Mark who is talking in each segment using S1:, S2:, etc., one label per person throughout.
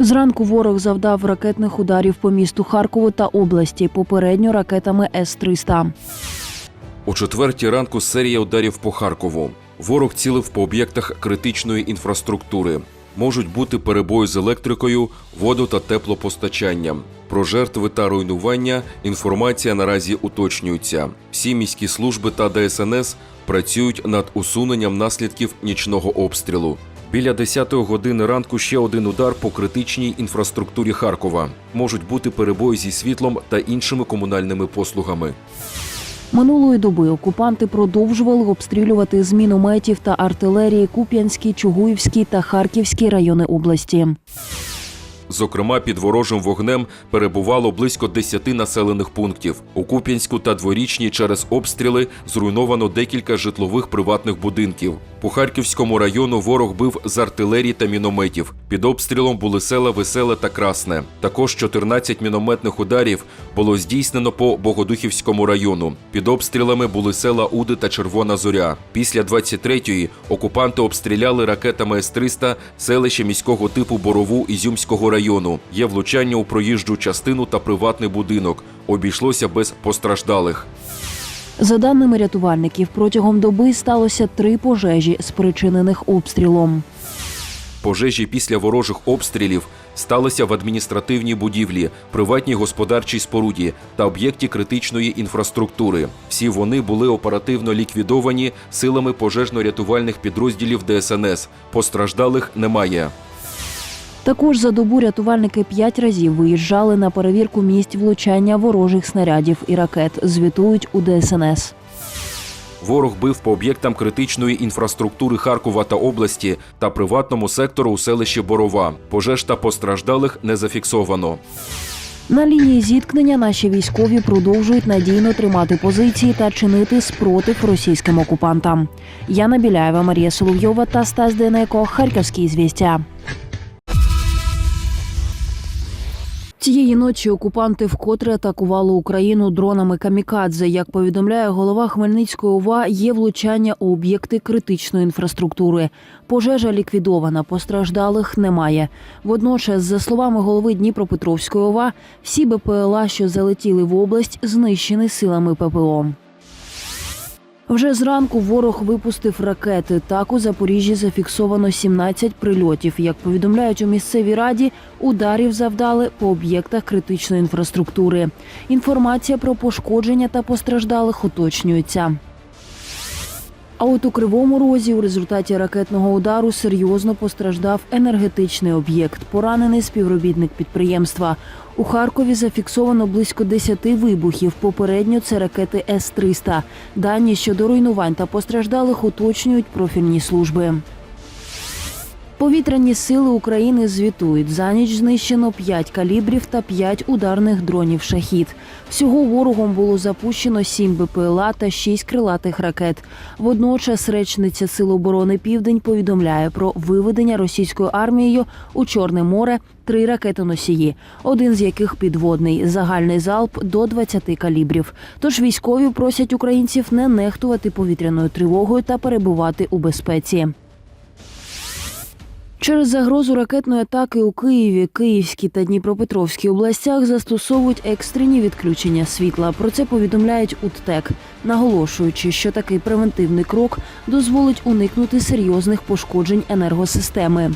S1: Зранку ворог завдав ракетних ударів по місту Харкову та області, попередньо ракетами С-300.
S2: О четвертій ранку серія ударів по Харкову. Ворог цілив по об'єктах критичної інфраструктури. Можуть бути перебої з електрикою, воду та теплопостачанням. Про жертви та руйнування інформація наразі уточнюється. Всі міські служби та ДСНС працюють над усуненням наслідків нічного обстрілу. Біля 10-ї години ранку ще один удар по критичній інфраструктурі Харкова. Можуть бути перебої зі світлом та іншими комунальними послугами.
S1: Минулої доби окупанти продовжували обстрілювати з мінометів та артилерії Куп'янські, Чугуївські та Харківські райони області.
S2: Зокрема, під ворожим вогнем перебувало близько 10 населених пунктів. У Куп'янську та Дворічній через обстріли зруйновано декілька житлових приватних будинків. По Харківському району ворог бив з артилерії та мінометів. Під обстрілом були села Веселе та Красне. Також 14 мінометних ударів було здійснено по Богодухівському району. Під обстрілами були села Уди та Червона Зоря. Після 23-ї окупанти обстріляли ракетами С-300 селище міського типу Борову Ізюмського району. Є влучання у проїжджу частину та приватний будинок. Обійшлося без постраждалих.
S1: За даними рятувальників, протягом доби сталося три пожежі, спричинених обстрілом.
S2: Пожежі після ворожих обстрілів сталися в адміністративній будівлі, приватній господарчій споруді та об'єкті критичної інфраструктури. Всі вони були оперативно ліквідовані силами пожежно-рятувальних підрозділів ДСНС. Постраждалих немає.
S1: Також за добу рятувальники п'ять разів виїжджали на перевірку місць влучання ворожих снарядів і ракет. Звітують у ДСНС.
S2: Ворог бив по об'єктам критичної інфраструктури Харкова та області та приватному сектору у селищі Борова. Пожеж та постраждалих не зафіксовано.
S1: На лінії зіткнення наші військові продовжують надійно тримати позиції та чинити спротив російським окупантам. Яна Біляєва, Марія Соловйова та Стас Денеко. Харківські звістя. Цієї ночі окупанти вкотре атакували Україну дронами камікадзе. Як повідомляє голова Хмельницької ОВА, є влучання у об'єкти критичної інфраструктури. Пожежа ліквідована, постраждалих немає. Водночас, за словами голови Дніпропетровської ОВА, всі БПЛА, що залетіли в область, знищені силами ППО. Вже зранку ворог випустив ракети. Так у Запоріжжі зафіксовано 17 прильотів. Як повідомляють у місцевій раді, ударів завдали по об'єктах критичної інфраструктури. Інформація про пошкодження та постраждалих уточнюється. А от у Кривому Розі у результаті ракетного удару серйозно постраждав енергетичний об'єкт. Поранений співробітник підприємства. У Харкові зафіксовано близько 10 вибухів. Попередньо це ракети С-300. Дані щодо руйнувань та постраждалих уточнюють профільні служби. Повітряні сили України звітують. За ніч знищено 5 калібрів та 5 ударних дронів «Шахід». Всього ворогом було запущено 7 БПЛА та 6 крилатих ракет. Водночас речниця Сил оборони Південь повідомляє про виведення російською армією у Чорне море три ракетоносії, один з яких підводний, загальний залп до 20 калібрів. Тож військові просять українців не нехтувати повітряною тривогою та перебувати у безпеці. Через загрозу ракетної атаки у Києві, Київській та Дніпропетровській областях застосовують екстрені відключення світла. Про це повідомляють у ТТЕК, наголошуючи, що такий превентивний крок дозволить уникнути серйозних пошкоджень енергосистеми.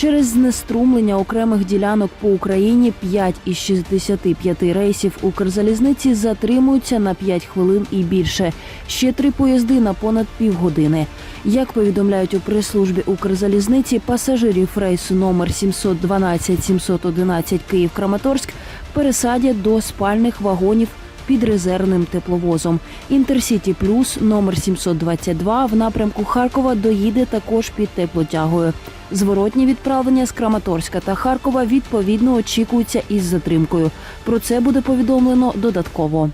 S1: Через знеструмлення окремих ділянок по Україні 5 із 65 рейсів Укрзалізниці затримуються на 5 хвилин і більше. Ще три поїзди на понад півгодини. Як повідомляють у прес-службі Укрзалізниці, пасажирів рейсу номер 712-711 Київ-Краматорськ пересадять до спальних вагонів під резервним тепловозом. Інтерсіті Плюс номер 722 в напрямку Харкова доїде також під теплотягою. Зворотні відправлення з Краматорська та Харкова відповідно очікуються із затримкою. Про це буде повідомлено додатково.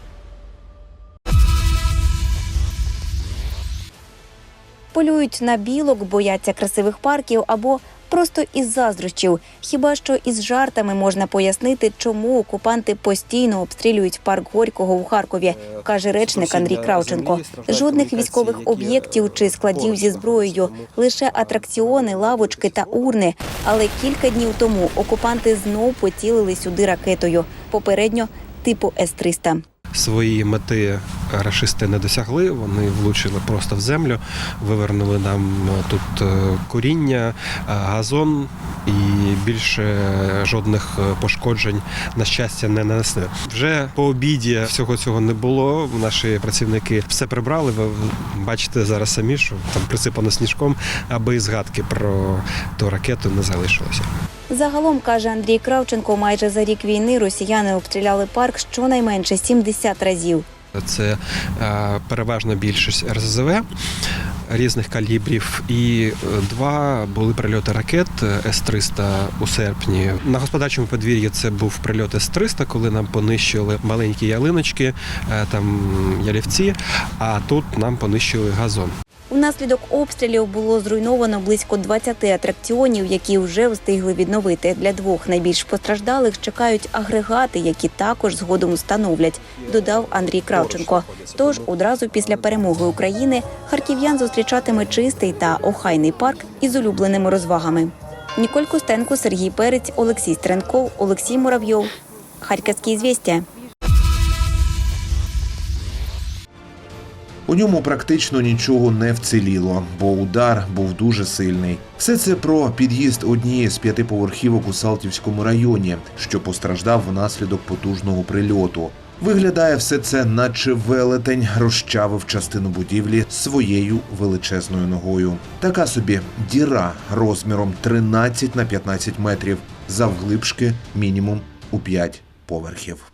S3: полюють на білок, бояться красивих парків або просто із заздрощів. Хіба що із жартами можна пояснити, чому окупанти постійно обстрілюють парк Горького у Харкові, каже речник Андрій Кравченко. Жодних військових об'єктів чи складів зі зброєю, лише атракціони, лавочки та урни. Але кілька днів тому окупанти знов поцілили сюди ракетою. Попередньо типу С-300.
S4: Свої мети рашисти не досягли. Вони влучили просто в землю, вивернули нам тут е, коріння, е, газон і більше жодних е, пошкоджень на щастя не нанесли. Вже по обіді всього цього не було. Наші працівники все прибрали. Ви бачите зараз самі, що там присипано сніжком, аби згадки про ту ракету не залишилося.
S3: Загалом каже Андрій Кравченко, майже за рік війни росіяни обстріляли парк щонайменше 70 разів.
S4: Це е, переважна більшість РЗВ різних калібрів, і е, два були прильоти ракет е, С-300 у серпні. На господарчому подвір'ї це був прильот С-300, коли нам понищили маленькі ялиночки, там ялівці, а тут нам понищили газон.
S3: Внаслідок обстрілів було зруйновано близько 20 атракціонів, які вже встигли відновити. Для двох найбільш постраждалих чекають агрегати, які також згодом встановлять, додав Андрій Кравченко. Тож одразу після перемоги України харків'ян зустрічатиме чистий та охайний парк із улюбленими розвагами. Ніколь Костенко, Сергій Перець, Олексій Стренков, Олексій Муравйов. Харківські звістя.
S5: У ньому практично нічого не вціліло, бо удар був дуже сильний. Все це про під'їзд однієї з п'ятиповерхівок у Салтівському районі, що постраждав внаслідок потужного прильоту. Виглядає все це, наче велетень розчавив частину будівлі своєю величезною ногою. Така собі діра розміром 13 на 15 метрів, завглибшки мінімум у 5 поверхів.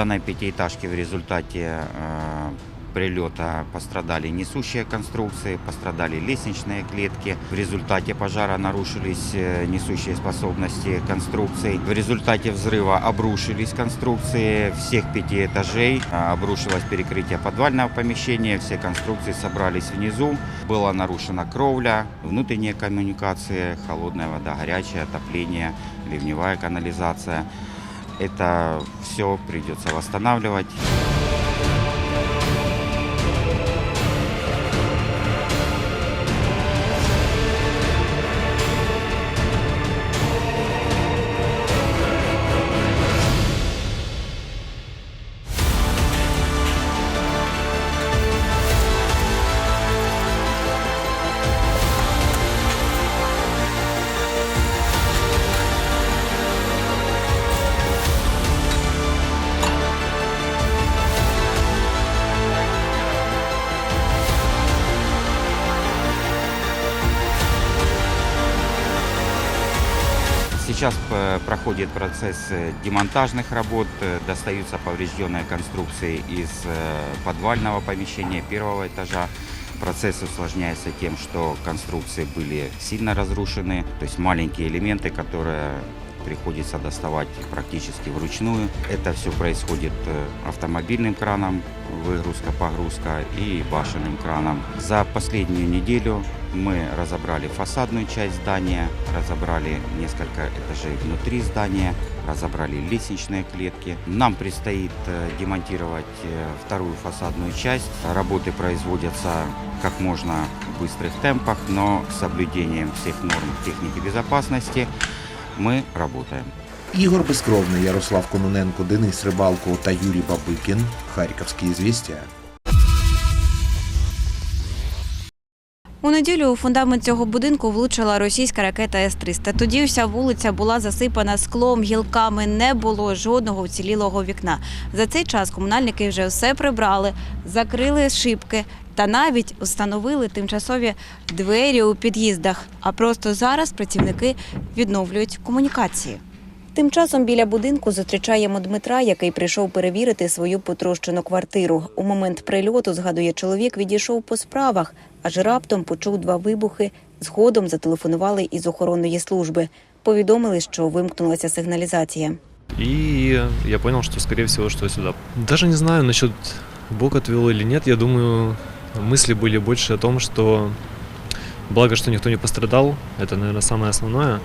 S6: Данной пятиэтажке в результате э, прилета пострадали несущие конструкции, пострадали лестничные клетки. В результате пожара нарушились э, несущие способности конструкций. В результате взрыва обрушились конструкции всех пяти этажей. Э, Обрушилось перекрытие подвального помещения. Все конструкции собрались внизу. Была нарушена кровля, внутренние коммуникации, холодная вода, горячее отопление, ливневая канализация. Это все придется восстанавливать. Сейчас э, проходит процесс э, демонтажных работ, э, достаются поврежденные конструкции из э, подвального помещения первого этажа. Процесс усложняется тем, что конструкции были сильно разрушены, то есть маленькие элементы, которые приходится доставать практически вручную. Это все происходит э, автомобильным краном, выгрузка-погрузка и башенным краном. За последнюю неделю мы разобрали фасадную часть здания, разобрали несколько этажей внутри здания, разобрали лестничные клетки. Нам предстоит э, демонтировать э, вторую фасадную часть. Работы производятся как можно быстрых темпах, но с соблюдением всех норм техники безопасности мы работаем.
S5: Ігор Безкровний, Ярослав Кононенко, Денис Рибалко та Юрій Бабикін. Харківські звістя.
S3: У неділю у фундамент цього будинку влучила російська ракета С-300. Тоді вся вулиця була засипана склом, гілками, не було жодного вцілілого вікна. За цей час комунальники вже все прибрали, закрили шибки Та навіть встановили тимчасові двері у під'їздах. А просто зараз працівники відновлюють комунікації. Тим часом біля будинку зустрічаємо Дмитра, який прийшов перевірити свою потрощену квартиру. У момент прильоту, згадує чоловік, відійшов по справах, аж раптом почув два вибухи. Згодом зателефонували із охоронної служби. Повідомили, що вимкнулася сигналізація.
S7: И я понял, что, скорее всего, что сюда. Даже не знаю насчет Бог отвел или нет. Я думаю, мысли были больше о том, что благо, что никто не пострадал. Это, наверное, самое основное.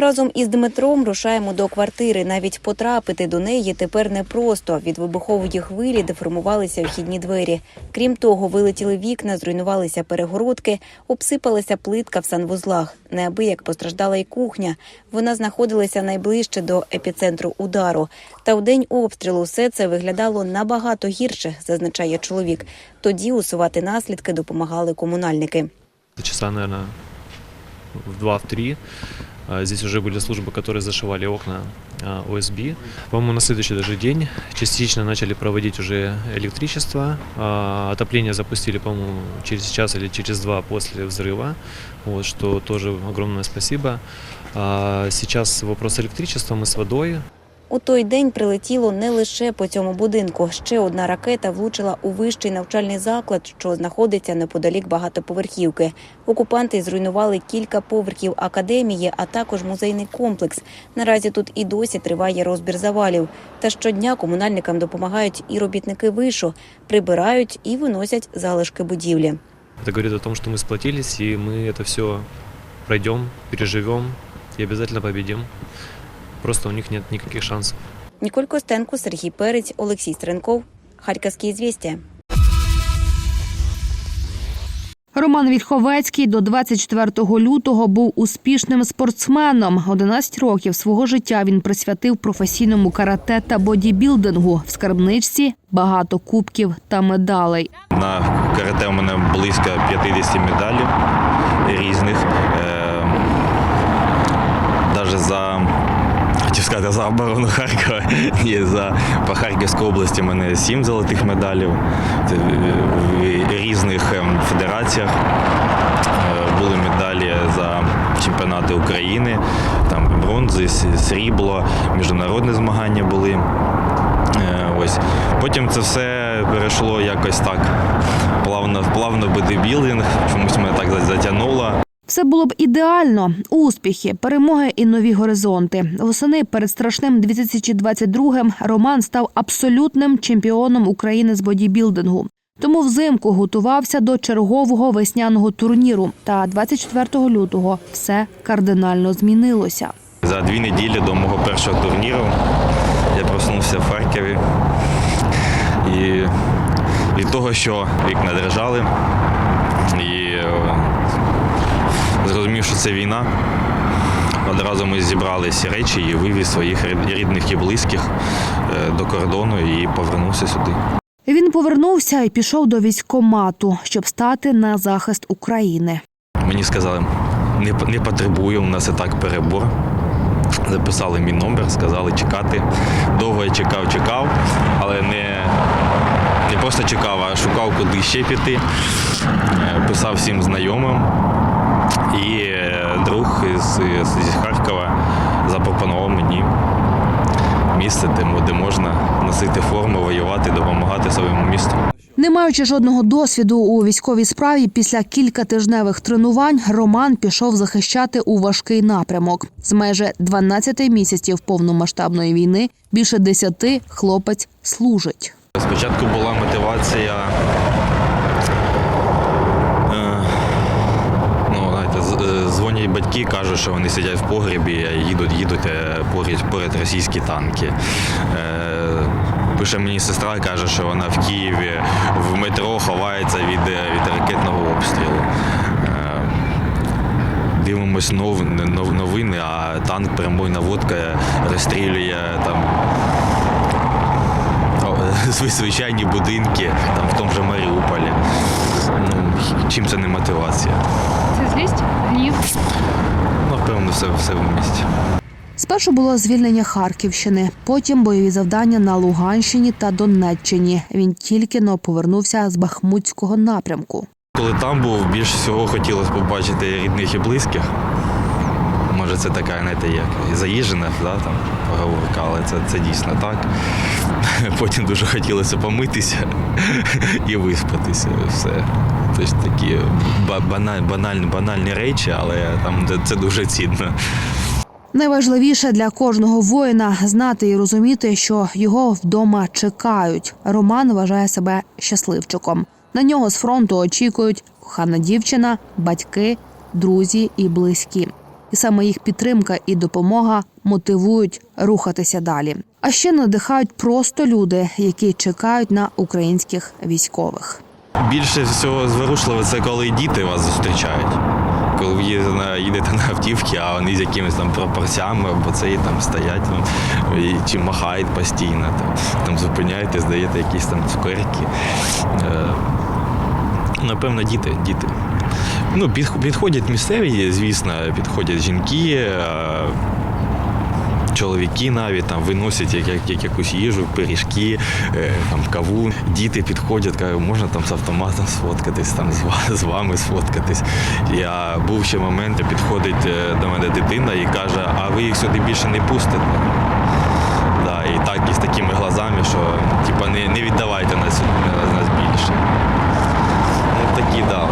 S3: Разом із Дмитром рушаємо до квартири. Навіть потрапити до неї тепер непросто. Від вибухової хвилі деформувалися вхідні двері. Крім того, вилетіли вікна, зруйнувалися перегородки, обсипалася плитка в санвузлах. Неабияк постраждала й кухня. Вона знаходилася найближче до епіцентру удару. Та в день обстрілу все це виглядало набагато гірше, зазначає чоловік. Тоді усувати наслідки допомагали комунальники.
S7: Часа, наверное, в 2-3. Здесь уже были службы, которые зашивали окна а, ОСБ. По-моему, на следующий даже день частично начали проводить уже электричество. А, Отопление запустили, по-моему, через час или через два после взрыва, вот, что тоже огромное спасибо. А Сейчас вопрос электричества, мы с водой.
S3: У той день прилетіло не лише по цьому будинку. Ще одна ракета влучила у вищий навчальний заклад, що знаходиться неподалік багатоповерхівки. Окупанти зруйнували кілька поверхів академії, а також музейний комплекс. Наразі тут і досі триває розбір завалів. Та щодня комунальникам допомагають і робітники вишу, прибирають і виносять залишки будівлі.
S7: Это говорит о том, что мы сплотились, и мы это все пройдем, переживем и обязательно победим. Просто у них нет никаких шансов.
S3: Ніколь Костенко, Сергій Перець, Олексій Стренков. Харківські звістя.
S8: Роман Вільховецький до 24 лютого був успішним спортсменом. 11 років свого життя він присвятив професійному карате та бодібілдингу. В скарбничці багато кубків та медалей.
S9: На карате у мене близько 50 медалей різних. Навіть за хотів сказати за оборону Харкова. Ні, за по Харківській області у мене 7 золотих медалів в різних ем, федераціях. Е, Були медалі за чемпіонати України, там бронзи, срібло, міжнародні змагання були. Е, Ось. Потім це все перейшло якось так плавно, плавно бодибілдинг, чомусь мене так за- затягнуло.
S8: Все було б ідеально. Успіхи, перемоги і нові горизонти. Восени перед страшним 2022-м Роман став абсолютним чемпіоном України з бодібілдингу. Тому взимку готувався до чергового весняного турніру. Та 24 лютого все кардинально змінилося.
S9: За дві неділі до мого першого турніру я проснувся в Харкові. І від того, що вікна дрижали, і е, зрозумів, що це війна. Одразу ми зібрали всі речі і вивіз своїх рідних і близьких е, до кордону і повернувся сюди.
S8: Він повернувся і пішов до військкомату, щоб стати на захист України.
S9: Мені сказали, не, не потребую, у нас і так перебор. Записали мій номер, сказали чекати. Довго я чекав, чекав, але не, не просто чекав, а шукав, куди ще піти. Е, Писав всім знайомим. І е, друг із, із, Харкова запропонував мені місце, де, де можна носити форму, воювати, допомагати своєму місту.
S8: Не маючи жодного досвіду у військовій справі, після кількатижневих тренувань Роман пішов захищати у важкий напрямок. З майже 12 місяців повномасштабної війни більше 10 хлопець служить.
S9: Спочатку була мотивація. Е, батьки, кажуть, що вони сидять в погребі, їдуть, їдуть е, поряд, поряд російські танки. Е, Пише мені сестра, каже, що вона в Києві в метро ховається від, е, від ракетного обстрілу. Дивимось нов, нов- новини, а танк прямою наводкою розстрілює там звичайні будинки, там в тому же Маріуполі. Ну, чим це не мотивація?
S10: Це злість? Гнів.
S9: Напевно, все, все в місті.
S8: Спершу було звільнення Харківщини, потім бойові завдання на Луганщині та Донеччині. Він тільки но повернувся з Бахмутського напрямку.
S9: Коли там був, більше всього хотілося побачити рідних і близьких. Може, це така, знаєте, як заїжджена, да, там, поговорка, але це, це дійсно так. Потім дуже хотілося помитися і виспатися. Все. Тобто такі ба- баналь, банальні, банальні речі, але там це дуже цінно.
S8: Найважливіше для кожного воїна знати і розуміти, що його вдома чекають. Роман вважає себе щасливчиком. На нього з фронту очікують кохана дівчина, батьки, друзі і близькі. І саме їх підтримка і допомога мотивують рухатися далі. А ще надихають просто люди, які чекають на українських військових.
S9: Більше всього зворушливо це коли діти вас зустрічають. Коли ви їдете на, автівки, а вони з якимись там прапорцями або це там стоять там, і, чи махають постійно, там, там зупиняєте, здаєте якісь там цукерки. Е, напевно, діти, діти. Ну, підходять місцеві, звісно, підходять жінки. Е, Чоловіки навіть там виносять як, як, як якусь їжу, пиріжки, е, там каву. Діти підходять, кажуть, можна там з автоматом сфоткатись, там з, з вами сфоткатись. Я був ще момент, підходить е, до мене дитина і каже, а ви їх сюди більше не пустите. Да, і так, і з такими глазами, що типа, не, не віддавайте нас, нас більше. Ну такі, да.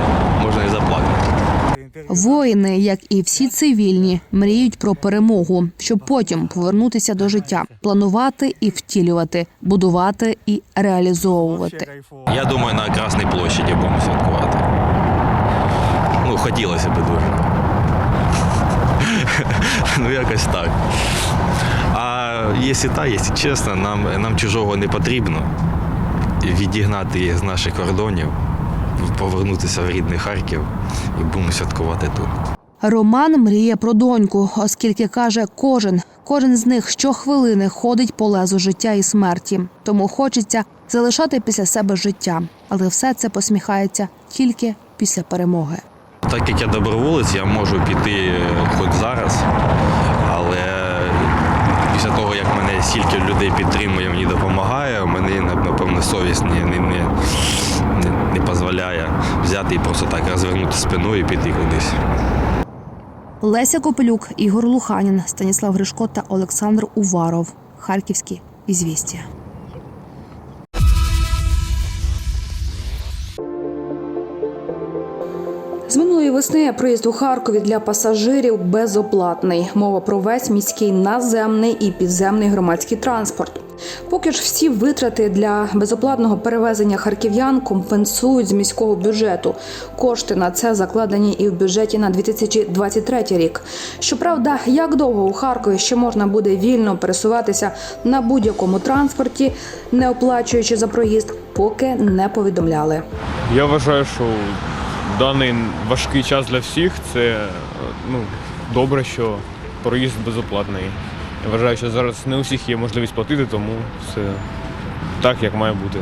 S8: Воїни, як і всі цивільні, мріють про перемогу, щоб потім повернутися до життя, планувати і втілювати, будувати і реалізовувати.
S9: Я думаю, на Красній площаді будемо святкувати. Ну, хотілося б дуже. ну, якось так. А якщо так, якщо чесно, нам, нам чужого не потрібно. Відігнати їх з наших кордонів, повернутися в рідний Харків і будемо святкувати тут.
S8: Роман мріє про доньку, оскільки каже, кожен, кожен з них щохвилини ходить по лезу життя і смерті. Тому хочеться залишати після себе життя, але все це посміхається тільки після перемоги.
S9: Так як я доброволець, я можу піти е, хоч зараз, але після того, як мене стільки людей підтримує, мені допомагає, мені напевно совість не, не, не, не, дозволяє взяти і просто так розвернути спину і піти кудись.
S8: Леся Копелюк, Ігор Луханін, Станіслав Гришко та Олександр Уваров. Харківські ізвістія. Минулої весни проїзд у Харкові для пасажирів безоплатний. Мова про весь міський наземний і підземний громадський транспорт. Поки ж всі витрати для безоплатного перевезення харків'ян компенсують з міського бюджету. Кошти на це закладені і в бюджеті на 2023 рік. Щоправда, як довго у Харкові ще можна буде вільно пересуватися на будь-якому транспорті, не оплачуючи за проїзд, поки не повідомляли.
S6: Я вважаю, що даний важкий час для всіх це е, ну, добре, що проїзд безоплатний. Я вважаю, що зараз не у всіх є можливість платити, тому все так, як має бути.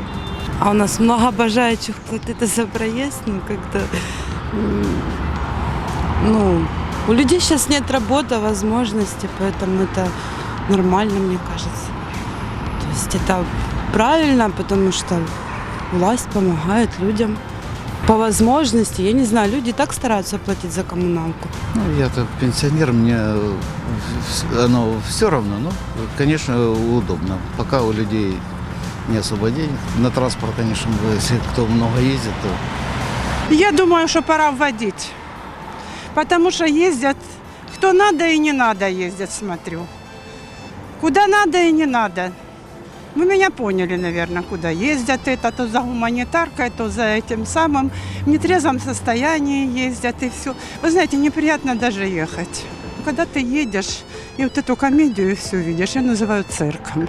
S11: А у нас много бажаючих платити за проезд, ну как-то, м, ну, у людей сейчас нет работы, возможности, поэтому это нормально, мне кажется. То есть это правильно, потому что власть помогает людям По возможности. Я не знаю, люди так стараются платить за коммуналку.
S12: Ну, я-то пенсионер, мне э, оно все равно, ну, конечно, удобно. Пока у людей не особо денег. На транспорт, конечно, если кто много ездит, то
S11: Я думаю, что пора вводить. Потому что ездят, кто надо и не надо ездят, смотрю. Куда надо и не надо. Вы меня поняли, наверное, куда ездят это, то за гуманитаркой, то за этим самым. В нетрезвом состоянии ездят и все. Вы знаете, неприятно даже ехать. Когда ты едешь и вот эту комедию все видишь, я называю цирком.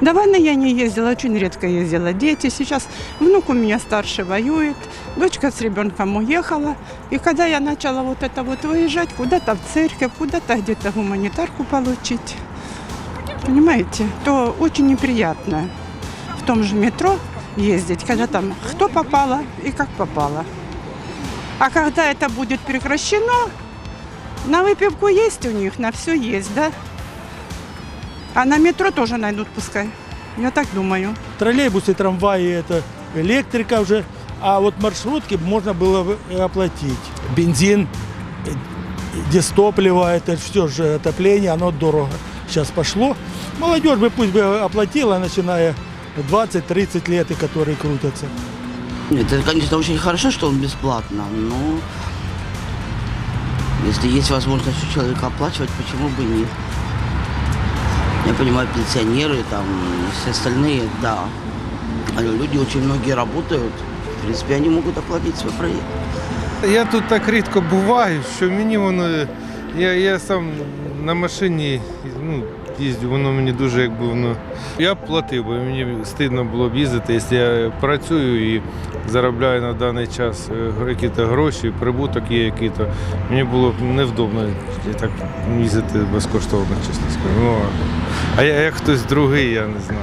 S11: Войны я не ездила, очень редко ездила. Дети, сейчас внук у меня старший воюет, дочка с ребенком уехала. И когда я начала вот это вот выезжать, куда-то в церковь, куда-то где-то гуманитарку получить, понимаете, то очень неприятно в том же метро ездить, когда там кто попало и как попало. А когда это будет прекращено, на выпивку есть у них, на все есть, да? А на метро тоже найдут пускай. Я так думаю.
S13: Троллейбусы, трамваи – это электрика уже, а вот маршрутки можно было оплатить. Бензин, э, дистопливо, это все же отопление, оно дорого сейчас пошло. Молодежь бы пусть бы оплатила, начиная 20-30 лет, и которые крутятся.
S14: Нет, это, конечно, очень хорошо, что он бесплатно, но если есть возможность у человека оплачивать, почему бы нет? Я понимаю, пенсионеры, там, все остальные, да. А люди очень многие работают, в принципе, они могут оплатить свой проезд.
S15: Я тут так рідко буваю, що мені воно. Я, я сам на машині ну, їздю, воно мені дуже якби воно. Я б платив, бо мені стидно було б їздити, якщо я працюю і заробляю на даний час е, якісь гроші, прибуток є який-то. Мені було б невдобно так їздити безкоштовно, чесно скажу. Ну, а я як хтось другий, я не знаю.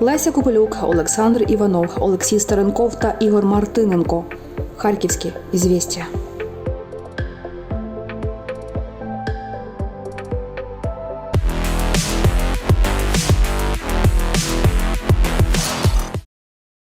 S16: Леся Копилюк, Олександр Іванов, Олексій Старенков та Ігор Мартиненко. Харківські ізвістія.